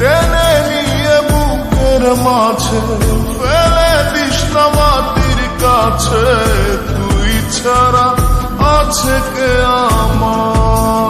টেনে নিয়ে বুকের মাঝে ফেলে দিস মাটির কাছে তুই ছাড়া আছে কে আমার?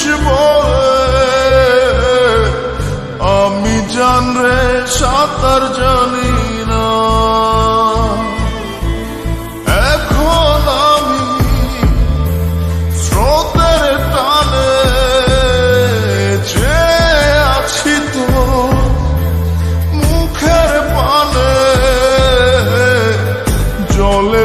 বলে আমি জান রে সাঁতার জানি না। এখন আমি টানে তো মুখের পানে। জলে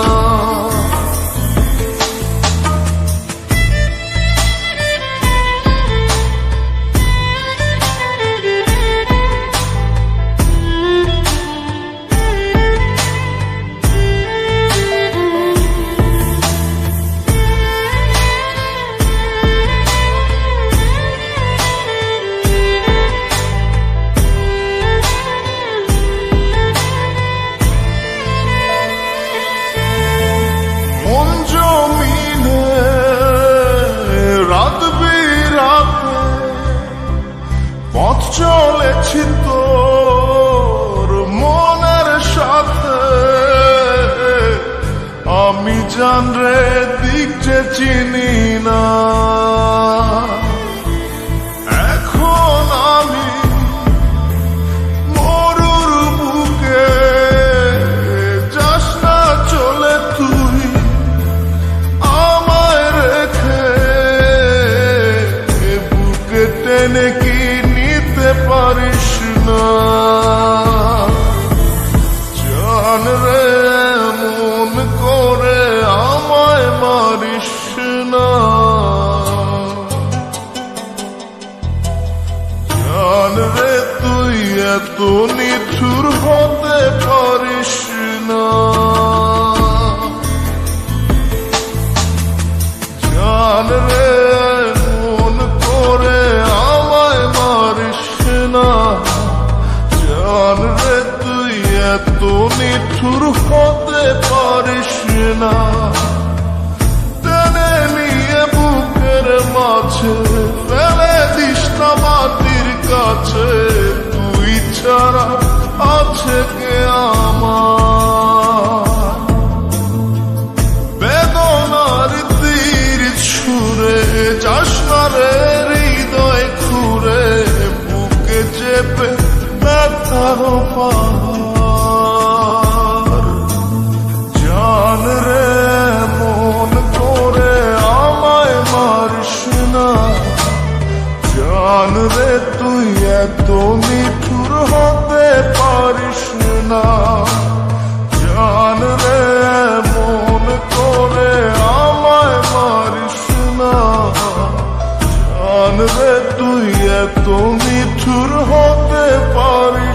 জান রে দিক যে চিনি না। এখন আমি মরুর বুকে, যাস না চলে তুই আমায় রেখে। বুকে টেনে কি নিতে পারিস না? জান রে এত নিঠুর হতে পারিস না। জান রে, মন করে আমায় মারিস না। জান রে, তুই এত নিঠুর হতে পারিস না। চাষনারে হৃদয় খুঁড়ে বুকে চেপে ব্যথার পা জান রে তুই এত নিঠুর হতে পারিস